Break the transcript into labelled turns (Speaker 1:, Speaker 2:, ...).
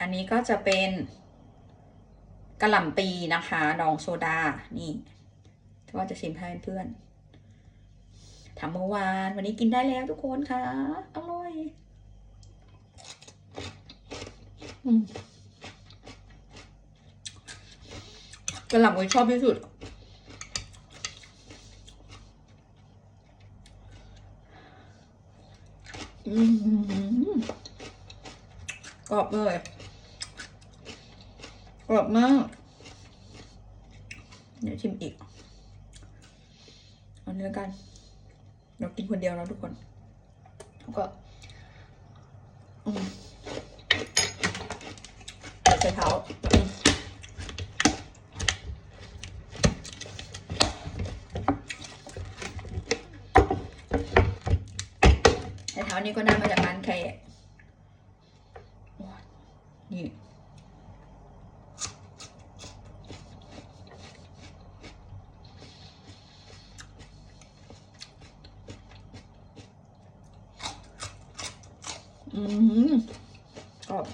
Speaker 1: อันนี้ก็จะเป็นกระหล่ำปีนะคะดองโซดา นี่ว่าจะชิมให้เพื่อนทำเมื่อวาน วันนี้กินได้แล้วทุกคนค่ะ อร่อยกระหล่ำอุ้ยชอบที่สุดกรอบเลย กรอบมาก เดี๋ยวชิมอีก เอาเนื้อกัน เรากินคนเดียวแล้วทุกคน แล้วก็ใช้เท้าใช้เท้านี่ก็ได้มาจากร้านแคร์นี่ อืมกรอบ